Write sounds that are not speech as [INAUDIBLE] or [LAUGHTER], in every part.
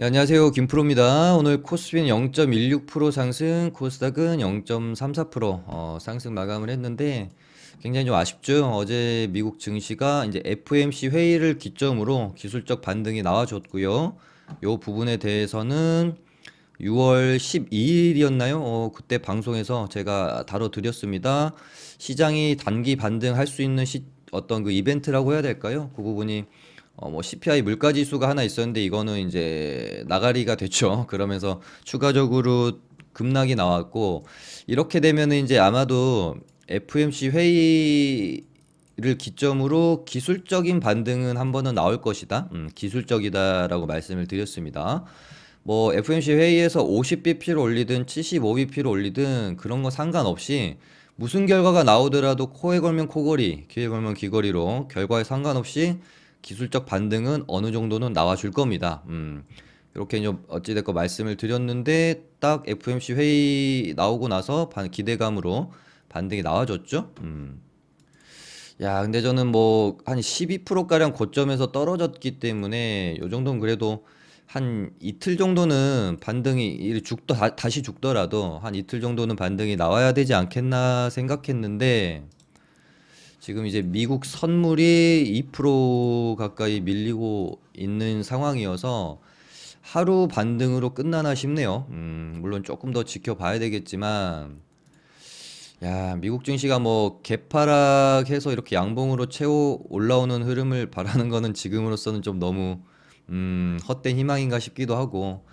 네, 안녕하세요. 김프로입니다. 오늘 코스피는 0.16% 상승, 코스닥은 0.34% 어, 상승 마감을 했는데 굉장히 좀 아쉽죠. 어제 미국 증시가 이제 FOMC 회의를 기점으로 기술적 반등이 나와줬고요. 요 부분에 대해서는 6월 12일이었나요? 어, 그때 방송에서 제가 다뤄드렸습니다. 시장이 단기 반등할 수 있는 시, 어떤 그 이벤트라고 해야 될까요? 그 부분이 어, 뭐 CPI 물가 지수가 하나 있었는데 이거는 이제 나가리가 됐죠. [LAUGHS] 그러면서 추가적으로 급락이 나왔고 이렇게 되면은 이제 아마도 FOMC 회의를 기점으로 기술적인 반등은 한 번은 나올 것이다. 음, 기술적이다라고 말씀을 드렸습니다. 뭐 FOMC 회의에서 50bp를 올리든 75bp를 올리든 그런 거 상관없이 무슨 결과가 나오더라도 코에 걸면 코걸이, 귀에 걸면 귀걸이로 결과에 상관없이 기술적 반등은 어느 정도는 나와줄 겁니다. 음, 이렇게 좀 어찌됐건 말씀을 드렸는데 딱 FOMC 회의 나오고 나서 반- 기대감으로 반등이 나와줬죠. 음. 야, 근데 저는 뭐 한 12%가량 고점에서 떨어졌기 때문에 요 정도는 그래도 한 이틀 정도는 반등이 이 죽더 다- 다시 죽더라도 한 이틀 정도는 반등이 나와야 되지 않겠나 생각했는데 지금 이제 미국 선물이 2% 가까이 밀리고 있는 상황이어서 하루 반등으로 끝나나 싶네요. 음, 물론 조금 더 지켜봐야 되겠지만, 야, 미국 증시가 뭐 개파락해서 이렇게 양봉으로 채워 올라오는 흐름을 바라는 거는 지금으로서는 좀 너무 음, 헛된 희망인가 싶기도 하고,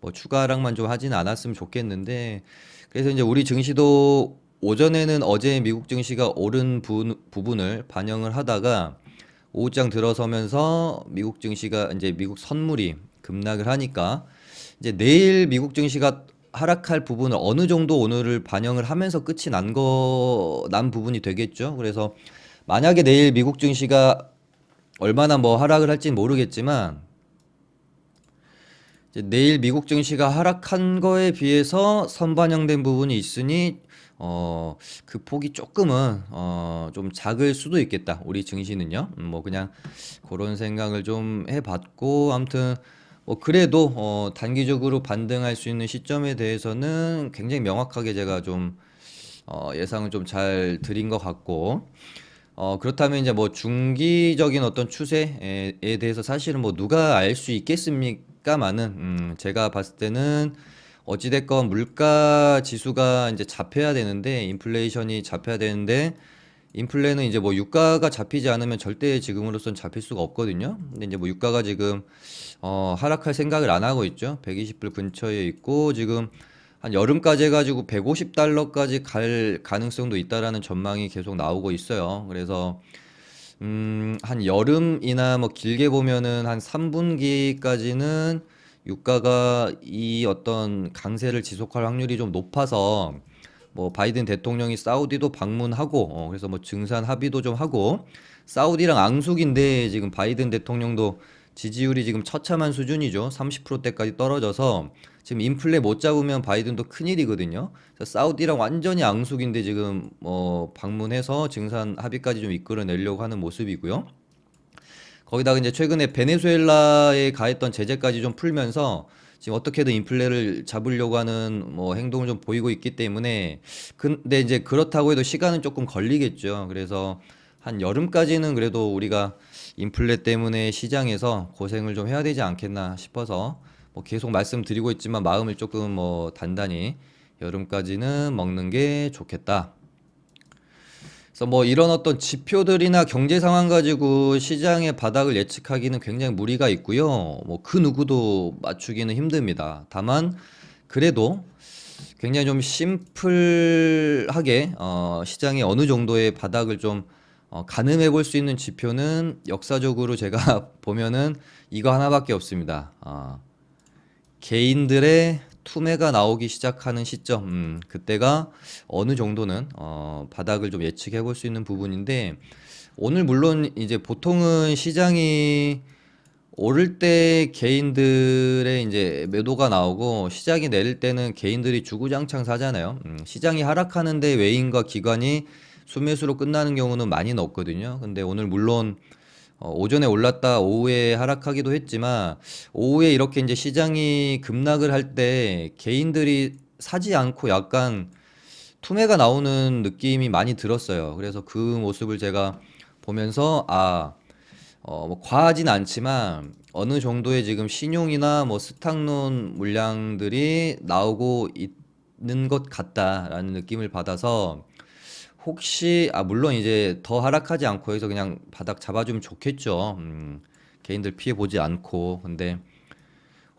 뭐 추가 하락만 좀 하진 않았으면 좋겠는데, 그래서 이제 우리 증시도 오전에는 어제 미국 증시가 오른 부, 부분을 반영을 하다가 오후장 들어서면서 미국 증시가 이제 미국 선물이 급락을 하니까 이제 내일 미국 증시가 하락할 부분을 어느 정도 오늘을 반영을 하면서 끝이 난 거, 난 부분이 되겠죠. 그래서 만약에 내일 미국 증시가 얼마나 뭐 하락을 할지는 모르겠지만 내일 미국 증시가 하락한 거에 비해서 선반영된 부분이 있으니 어, 그 폭이 조금은 어, 좀 작을 수도 있겠다. 우리 증시는요. 음, 뭐 그냥 그런 생각을 좀 해봤고 아무튼 뭐 그래도 어, 단기적으로 반등할 수 있는 시점에 대해서는 굉장히 명확하게 제가 좀 어, 예상을 좀 잘 드린 것 같고 어, 그렇다면 이제 뭐 중기적인 어떤 추세에 에 대해서 사실은 뭐 누가 알 수 있겠습니까 마는 음, 제가 봤을 때는 어찌됐건 물가 지수가 이제 잡혀야 되는데 인플레이션이 잡혀야 되는데 인플레는 이제 뭐 유가가 잡히지 않으면 절대 지금으로선 잡힐 수가 없거든요. 근데 이제 뭐 유가가 지금 어, 하락할 생각을 안 하고 있죠. 120불 근처에 있고 지금 한 여름까지 해가지고 150달러까지 갈 가능성도 있다라는 전망이 계속 나오고 있어요. 그래서 음, 한 여름이나 뭐 길게 보면은 한 3분기까지는 유가가 이 어떤 강세를 지속할 확률이 좀 높아서 뭐 바이든 대통령이 사우디도 방문하고 어, 그래서 뭐 증산 합의도 좀 하고 사우디랑 앙숙인데 지금 바이든 대통령도 지지율이 지금 처참한 수준이죠. 30%대까지 떨어져서 지금 인플레 못 잡으면 바이든도 큰일이거든요. 사우디랑 완전히 앙숙인데 지금 뭐 방문해서 증산 합의까지 좀 이끌어내려고 하는 모습이고요. 거기다가 이제 최근에 베네수엘라에 가했던 제재까지 좀 풀면서 지금 어떻게든 인플레를 잡으려고 하는 뭐 행동을 좀 보이고 있기 때문에 근데 이제 그렇다고 해도 시간은 조금 걸리겠죠. 그래서 한 여름까지는 그래도 우리가 인플레 때문에 시장에서 고생을 좀 해야 되지 않겠나 싶어서 뭐 계속 말씀드리고 있지만 마음을 조금 뭐 단단히 여름까지는 먹는 게 좋겠다. 그래서 뭐 이런 어떤 지표들이나 경제 상황 가지고 시장의 바닥을 예측하기는 굉장히 무리가 있고요. 뭐 그 누구도 맞추기는 힘듭니다. 다만 그래도 굉장히 좀 심플하게 어, 시장이 어느 정도의 바닥을 좀 어, 가늠해 볼 수 있는 지표는 역사적으로 제가 [LAUGHS] 보면은 이거 하나밖에 없습니다. 어, 개인들의 투매가 나오기 시작하는 시점, 음, 그때가 어느 정도는 어, 바닥을 좀 예측해 볼 수 있는 부분인데 오늘 물론 이제 보통은 시장이 오를 때 개인들의 이제 매도가 나오고 시장이 내릴 때는 개인들이 주구장창 사잖아요. 음, 시장이 하락하는데 외인과 기관이 순매수로 끝나는 경우는 많이는 없거든요. 근데 오늘 물론 어, 오전에 올랐다 오후에 하락하기도 했지만 오후에 이렇게 이제 시장이 급락을 할 때 개인들이 사지 않고 약간 투매가 나오는 느낌이 많이 들었어요. 그래서 그 모습을 제가 보면서 아, 어, 뭐 과하진 않지만 어느 정도의 지금 신용이나 뭐 스탁론 물량들이 나오고 있는 것 같다라는 느낌을 받아서 혹시 아 물론 이제 더 하락하지 않고 해서 그냥 바닥 잡아주면 좋겠죠. 음, 개인들 피해 보지 않고 근데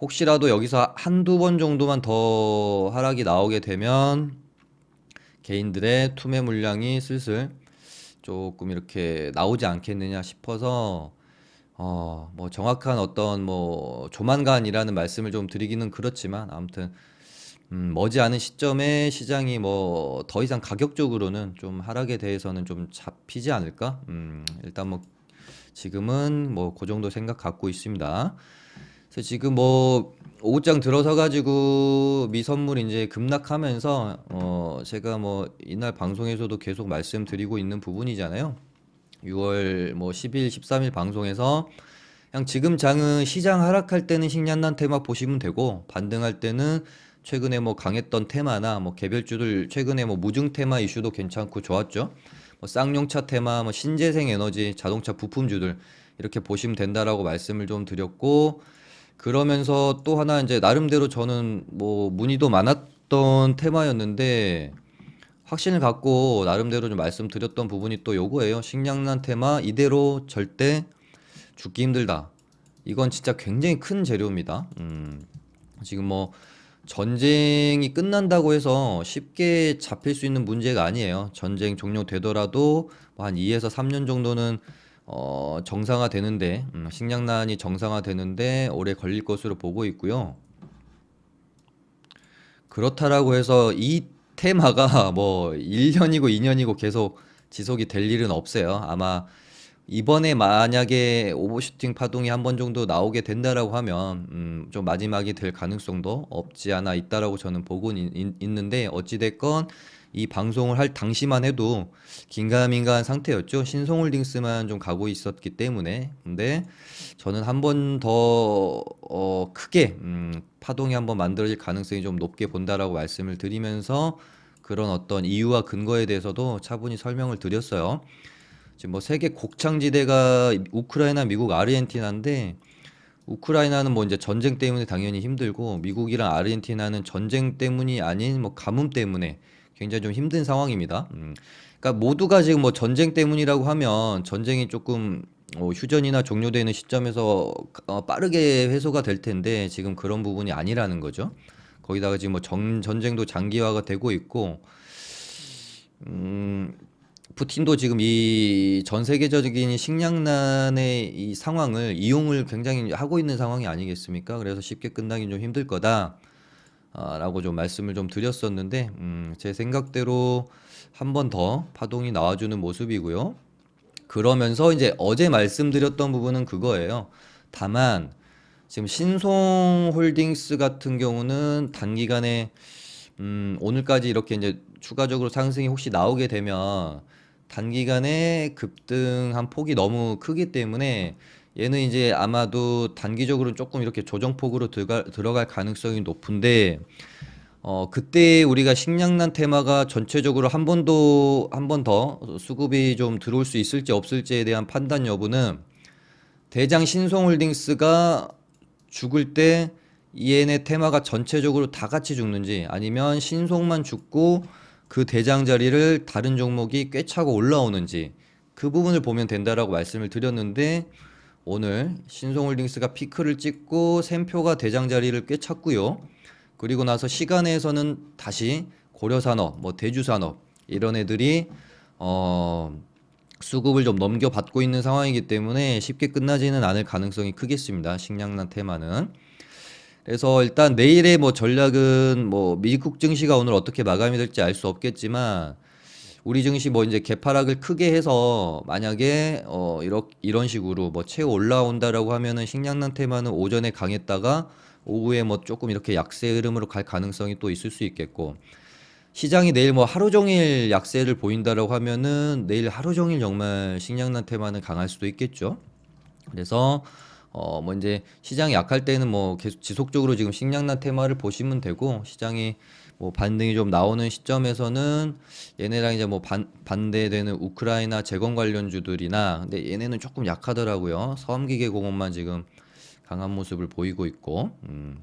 혹시라도 여기서 한두 번 정도만 더 하락이 나오게 되면 개인들의 투매 물량이 슬슬 조금 이렇게 나오지 않겠느냐 싶어서 어, 뭐 정확한 어떤 뭐 조만간이라는 말씀을 좀 드리기는 그렇지만 아무튼 음, 머지않은 시점에 시장이 뭐 더 이상 가격적으로는 좀 하락에 대해서는 좀 잡히지 않을까? 음, 일단 뭐 지금은 뭐 그 정도 생각 갖고 있습니다. 그래서 지금 뭐 오후장 들어서 가지고 미선물 이제 급락하면서 어 제가 뭐 이날 방송에서도 계속 말씀드리고 있는 부분이잖아요. 6월 뭐 10일, 13일 방송에서 그냥 지금 장은 시장 하락할 때는 식량난 테마 보시면 되고 반등할 때는 최근에 뭐 강했던 테마나 뭐 개별주들 최근에 뭐 무증 테마 이슈도 괜찮고 좋았죠. 뭐 쌍용차 테마, 뭐 신재생 에너지, 자동차 부품주들 이렇게 보시면 된다라고 말씀을 좀 드렸고 그러면서 또 하나 이제 나름대로 저는 뭐 문의도 많았던 테마였는데 확신을 갖고 나름대로 좀 말씀드렸던 부분이 또 요거예요. 식량난 테마 이대로 절대 죽기 힘들다. 이건 진짜 굉장히 큰 재료입니다. 음, 지금 뭐 전쟁이 끝난다고 해서 쉽게 잡힐 수 있는 문제가 아니에요. 전쟁 종료되더라도 뭐한 2에서 3년 정도는 어, 정상화 되는데 음, 식량난이 정상화 되는데 오래 걸릴 것으로 보고 있고요. 그렇다라고 해서 이 테마가 뭐 1년이고 2년이고 계속 지속이 될 일은 없어요. 아마 이번에 만약에 오버슈팅 파동이 한 번 정도 나오게 된다라고 하면 음, 좀 마지막이 될 가능성도 없지 않아 있다라고 저는 보고는 있- 있는데 어찌 됐건 이 방송을 할 당시만 해도 긴가민가한 상태였죠. 신성홀딩스만 좀 가고 있었기 때문에 근데 저는 한 번 더 어, 크게 음, 파동이 한 번 만들어질 가능성이 좀 높게 본다라고 말씀을 드리면서 그런 어떤 이유와 근거에 대해서도 차분히 설명을 드렸어요. 지금 뭐 세계 곡창지대가 우크라이나, 미국, 아르헨티나인데 우크라이나는 뭐 이제 전쟁 때문에 당연히 힘들고 미국이랑 아르헨티나는 전쟁 때문이 아닌 뭐 가뭄 때문에 굉장히 좀 힘든 상황입니다. 음. 그러니까 모두가 지금 뭐 전쟁 때문이라고 하면 전쟁이 조금 어, 휴전이나 종료되는 시점에서 어, 빠르게 해소가 될 텐데 지금 그런 부분이 아니라는 거죠. 거기다가 지금 뭐 전, 전쟁도 장기화가 되고 있고 음, 푸틴도 지금 이 전 세계적인 식량난의 이 상황을 이용을 굉장히 하고 있는 상황이 아니겠습니까? 그래서 쉽게 끝나긴 좀 힘들 거다. 아, 라고 좀 말씀을 좀 드렸었는데, 음, 제 생각대로 한 번 더 파동이 나와주는 모습이고요. 그러면서 이제 어제 말씀드렸던 부분은 그거예요. 다만, 지금 신송홀딩스 같은 경우는 단기간에 음, 오늘까지 이렇게 이제 추가적으로 상승이 혹시 나오게 되면 단기간에 급등한 폭이 너무 크기 때문에 얘는 이제 아마도 단기적으로 조금 이렇게 조정폭으로 들어갈, 들어갈 가능성이 높은데 어, 그때 우리가 식량난 테마가 전체적으로 한 번도 한 번 더 수급이 좀 들어올 수 있을지 없을지에 대한 판단 여부는 대장 신송홀딩스가 죽을 때 얘네 테마가 전체적으로 다 같이 죽는지 아니면 신송만 죽고 그 대장 자리를 다른 종목이 꿰차고 올라오는지 그 부분을 보면 된다라고 말씀을 드렸는데 오늘 신송홀딩스가 피크를 찍고 샘표가 대장 자리를 꿰찼고요. 그리고 나서 시간에서는 다시 고려산업, 뭐 대주산업 이런 애들이 어 수급을 좀 넘겨받고 있는 상황이기 때문에 쉽게 끝나지는 않을 가능성이 크겠습니다. 식량난 테마는. 그래서 일단 내일의 뭐 전략은 뭐 미국 증시가 오늘 어떻게 마감이 될지 알 수 없겠지만 우리 증시 뭐 이제 개파락을 크게 해서 만약에 어 이런 이런 식으로 뭐 채워 올라온다라고 하면은 식량난 테마는 오전에 강했다가 오후에 뭐 조금 이렇게 약세 흐름으로 갈 가능성이 또 있을 수 있겠고 시장이 내일 뭐 하루 종일 약세를 보인다라고 하면은 내일 하루 종일 정말 식량난 테마는 강할 수도 있겠죠. 그래서 어 뭐 이제 시장이 약할 때는 뭐 계속 지속적으로 지금 식량난 테마를 보시면 되고 시장이 뭐 반등이 좀 나오는 시점에서는 얘네랑 이제 뭐 반, 반대되는 우크라이나 재건 관련주들이나 근데 얘네는 조금 약하더라고요. 섬기계 공업만 지금 강한 모습을 보이고 있고 음.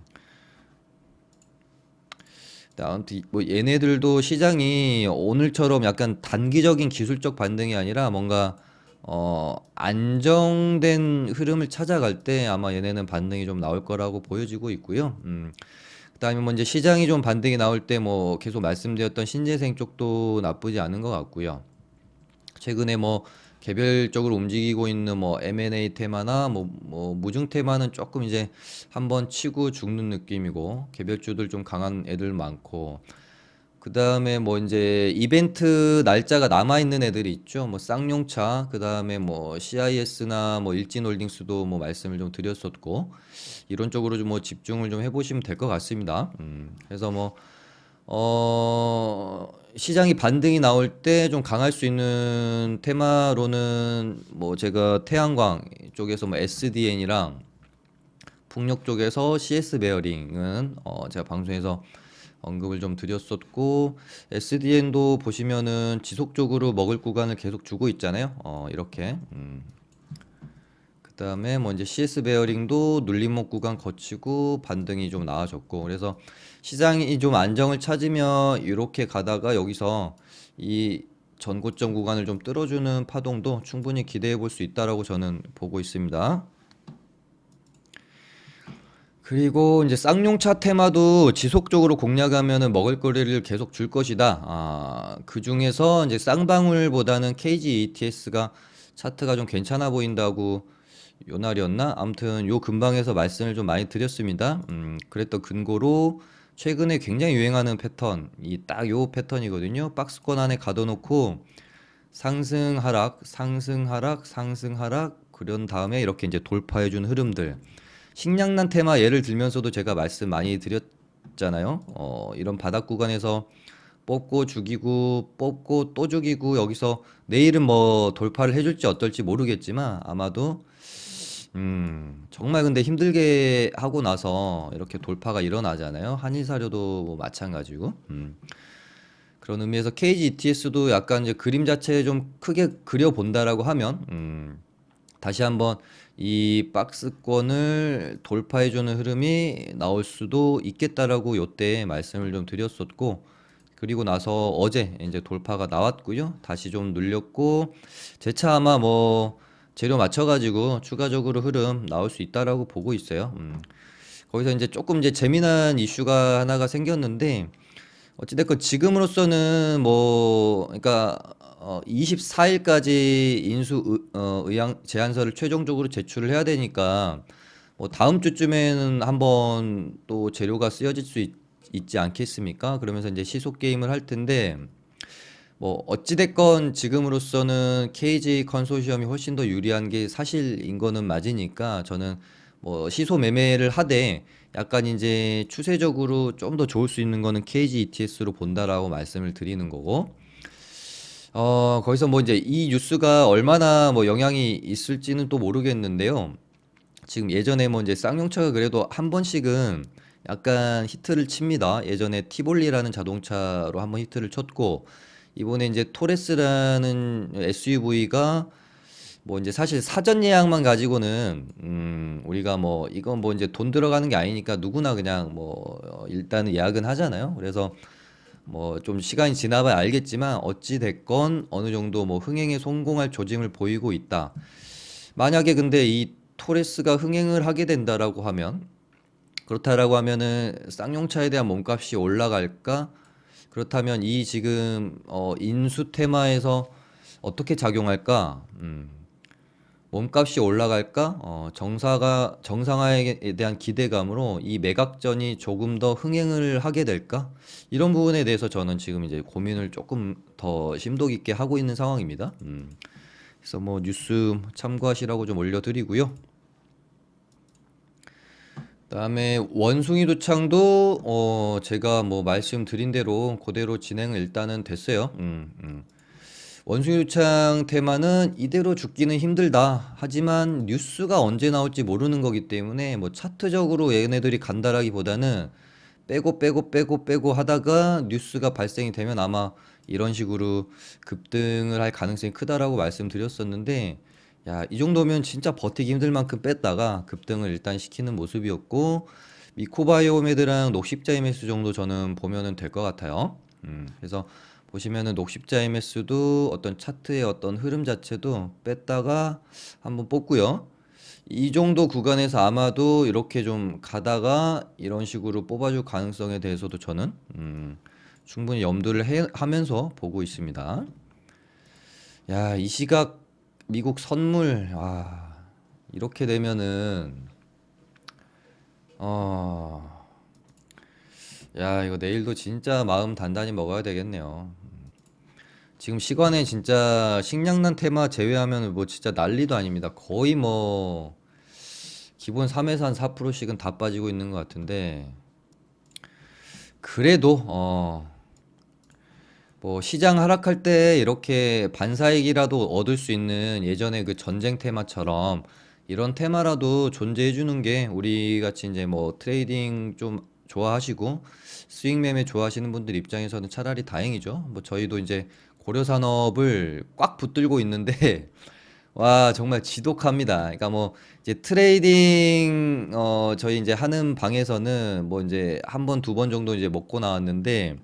아무튼 이- 뭐 얘네들도 시장이 오늘처럼 약간 단기적인 기술적 반등이 아니라 뭔가 어 안정된 흐름을 찾아갈 때 아마 얘네는 반등이 좀 나올 거라고 보여지고 있고요. 음. 그다음에 뭐 이제 시장이 좀 반등이 나올 때 뭐 계속 말씀드렸던 신재생 쪽도 나쁘지 않은 것 같고요. 최근에 뭐 개별적으로 움직이고 있는 뭐 M&A 테마나 뭐, 뭐 무중 테마는 조금 이제 한번 치고 죽는 느낌이고 개별주들 좀 강한 애들 많고 그 다음에 뭐 이제 이벤트 날짜가 남아 있는 애들이 있죠. 뭐 쌍용차, 그 다음에 뭐 CIS나 뭐 일진홀딩스도 뭐 말씀을 좀 드렸었고 이런 쪽으로 좀 뭐 집중을 좀 해보시면 될 것 같습니다. 음, 그래서 뭐 어, 시장이 반등이 나올 때 좀 강할 수 있는 테마로는 뭐 제가 태양광 쪽에서 뭐 SDN이랑 풍력 쪽에서 CS 베어링은 어 제가 방송에서 언급을 좀 드렸었고 SDN도 보시면은 지속적으로 먹을 구간을 계속 주고 있잖아요. 어 이렇게 음. 그 다음에 뭐 이제 CS 베어링도 눌림목 구간 거치고 반등이 좀 나아졌고 그래서 시장이 좀 안정을 찾으면 이렇게 가다가 여기서 이 전고점 구간을 좀 뚫어주는 파동도 충분히 기대해 볼 수 있다라고 저는 보고 있습니다. 그리고 이제 쌍용차 테마도 지속적으로 공략하면은 먹을거리를 계속 줄 것이다. 아, 그 중에서 이제 쌍방울보다는 KG ETS가 차트가 좀 괜찮아 보인다고 요 날이었나? 아무튼 요 근방에서 말씀을 좀 많이 드렸습니다. 음, 그랬던 근거로 최근에 굉장히 유행하는 패턴, 이 딱 요 패턴이거든요. 박스권 안에 가둬놓고 상승 하락, 상승 하락, 상승 하락 그런 다음에 이렇게 이제 돌파해 준 흐름들. 식량난 테마 예를 들면서도 제가 말씀 많이 드렸잖아요. 어, 이런 바닥 구간에서 뽑고 죽이고 뽑고 또 죽이고 여기서 내일은 뭐 돌파를 해줄지 어떨지 모르겠지만 아마도 음, 정말 근데 힘들게 하고 나서 이렇게 돌파가 일어나잖아요. 한일사료도 뭐 마찬가지고. 음. 그런 의미에서 KG ETS도 약간 이제 그림 자체에 좀 크게 그려본다라고 하면, 음, 다시 한번 이 박스권을 돌파해주는 흐름이 나올 수도 있겠다라고 요때 말씀을 좀 드렸었고, 그리고 나서 어제 이제 돌파가 나왔고요. 다시 좀 눌렸고, 재차 아마 뭐 재료 맞춰가지고 추가적으로 흐름 나올 수 있다라고 보고 있어요. 음. 거기서 이제 조금 이제 재미난 이슈가 하나가 생겼는데, 어찌됐건 지금으로서는 뭐 그러니까 어 24일까지 인수 의, 어, 의향 제안서를 최종적으로 제출을 해야 되니까 뭐 다음 주쯤에는 한번 또 재료가 쓰여질 수 있, 있지 않겠습니까? 그러면서 이제 시속 게임을 할 텐데 뭐 어찌됐건 지금으로서는 KG 컨소시엄이 훨씬 더 유리한 게 사실인 거는 맞으니까 저는 뭐 시소 매매를 하되 약간 이제 추세적으로 좀 더 좋을 수 있는 거는 KG ETS로 본다라고 말씀을 드리는 거고 어 거기서 뭐 이제 이 뉴스가 얼마나 뭐 영향이 있을지는 또 모르겠는데요. 지금 예전에 뭐 이제 쌍용차가 그래도 한 번씩은 약간 히트를 칩니다. 예전에 티볼리라는 자동차로 한번 히트를 쳤고 이번에 이제 토레스라는 SUV가 뭐 이제 사실 사전 예약만 가지고는 음 우리가 뭐 이건 뭐 이제 돈 들어가는 게 아니니까 누구나 그냥 뭐 어, 일단은 예약은 하잖아요. 그래서 뭐 좀 시간이 지나봐야 알겠지만 어찌 됐건 어느 정도 뭐 흥행에 성공할 조짐을 보이고 있다. 만약에 근데 이 토레스가 흥행을 하게 된다라고 하면 그렇다라고 하면은 쌍용차에 대한 몸값이 올라갈까? 그렇다면 이 지금 어 인수 테마에서 어떻게 작용할까? 음. 몸값이 올라갈까? 어, 정사가 정상화에 대한 기대감으로 이 매각전이 조금 더 흥행을 하게 될까? 이런 부분에 대해서 저는 지금 이제 고민을 조금 더 심도 깊게 하고 있는 상황입니다. 음. 그래서 뭐 뉴스 참고하시라고 좀 올려드리고요. 그다음에 원숭이 도창도 어 제가 뭐 말씀드린 대로 그대로 진행을 일단은 됐어요. 음, 음. 원숭이유창 테마는 이대로 죽기는 힘들다. 하지만 뉴스가 언제 나올지 모르는 거기 때문에 뭐 차트적으로 얘네들이 간다라기보다는 빼고 빼고 빼고 빼고 하다가 뉴스가 발생이 되면 아마 이런 식으로 급등을 할 가능성이 크다라고 말씀드렸었는데 야, 이 정도면 진짜 버티기 힘들 만큼 뺐다가 급등을 일단 시키는 모습이었고 미코바이오메드랑 녹십자 MS 정도 저는 보면은 될 것 같아요. 음, 그래서 보시면은 녹십자 MS도 어떤 차트의 어떤 흐름 자체도 뺐다가 한번 뽑고요. 이 정도 구간에서 아마도 이렇게 좀 가다가 이런 식으로 뽑아줄 가능성에 대해서도 저는 음, 충분히 염두를 해- 하면서 보고 있습니다. 야, 이 시각 미국 선물, 아, 이렇게 되면은, 어, 야, 이거 내일도 진짜 마음 단단히 먹어야 되겠네요. 지금 시간에 진짜 식량난 테마 제외하면 뭐 진짜 난리도 아닙니다. 거의 뭐, 기본 3에서 한 4%씩은 다 빠지고 있는 것 같은데, 그래도, 어, 뭐 시장 하락할 때 이렇게 반사익이라도 얻을 수 있는 예전에 그 전쟁 테마처럼 이런 테마라도 존재해 주는 게 우리 같이 이제 뭐 트레이딩 좀 좋아하시고 수익 매매 좋아하시는 분들 입장에서는 차라리 다행이죠. 뭐 저희도 이제 고려 산업을 꽉 붙들고 있는데 [LAUGHS] 와 정말 지독합니다. 그러니까 뭐 이제 트레이딩 어 저희 이제 하는 방에서는 뭐 이제 한 번 두 번 정도 이제 먹고 나왔는데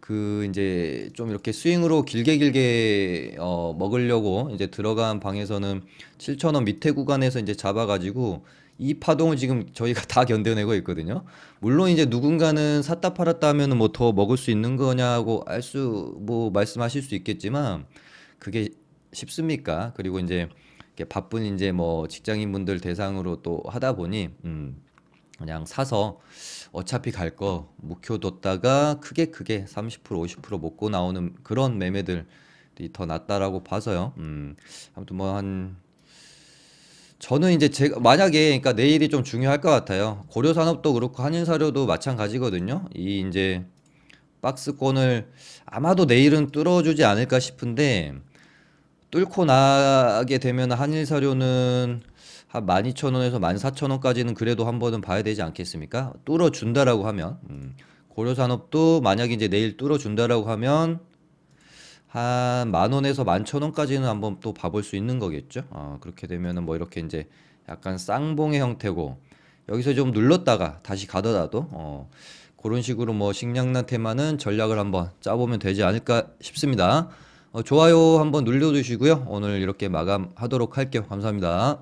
그 이제 좀 이렇게 스윙으로 길게 길게 어 먹으려고 이제 들어간 방에서는 7,000원 밑에 구간에서 이제 잡아가지고 이 파동을 지금 저희가 [LAUGHS] 다 견뎌내고 있거든요. 물론 이제 누군가는 샀다 팔았다 하면은 뭐 더 먹을 수 있는 거냐고 알 수 뭐 말씀하실 수 있겠지만 그게 쉽습니까? 그리고 이제 바쁜 이제 뭐 직장인분들 대상으로 또 하다 보니 음 그냥 사서 어차피 갈 거 묵혀뒀다가 크게 크게 30% 50% 먹고 나오는 그런 매매들이 더 낫다라고 봐서요. 음, 아무튼 뭐 한 저는 이제 제가 만약에 그러니까 내일이 좀 중요할 것 같아요. 고려 산업도 그렇고 한인 사료도 마찬가지거든요. 이 이제 박스권을 아마도 내일은 뚫어주지 않을까 싶은데 뚫고 나게 되면 한일 사료는 한 12,000원에서 14,000원까지는 그래도 한 번은 봐야 되지 않겠습니까? 뚫어준다라고 하면 음, 고려산업도 만약에 이제 내일 뚫어준다라고 하면 한 만 원에서 만 천 원까지는 한번 또 봐볼 수 있는 거겠죠. 어, 그렇게 되면은 뭐 이렇게 이제 약간 쌍봉의 형태고 여기서 좀 눌렀다가 다시 가더라도 어, 그런 식으로 뭐 식량난 테마는 전략을 한번 짜보면 되지 않을까 싶습니다. 어, 좋아요 한번 눌러주시고요. 오늘 이렇게 마감하도록 할게요. 감사합니다.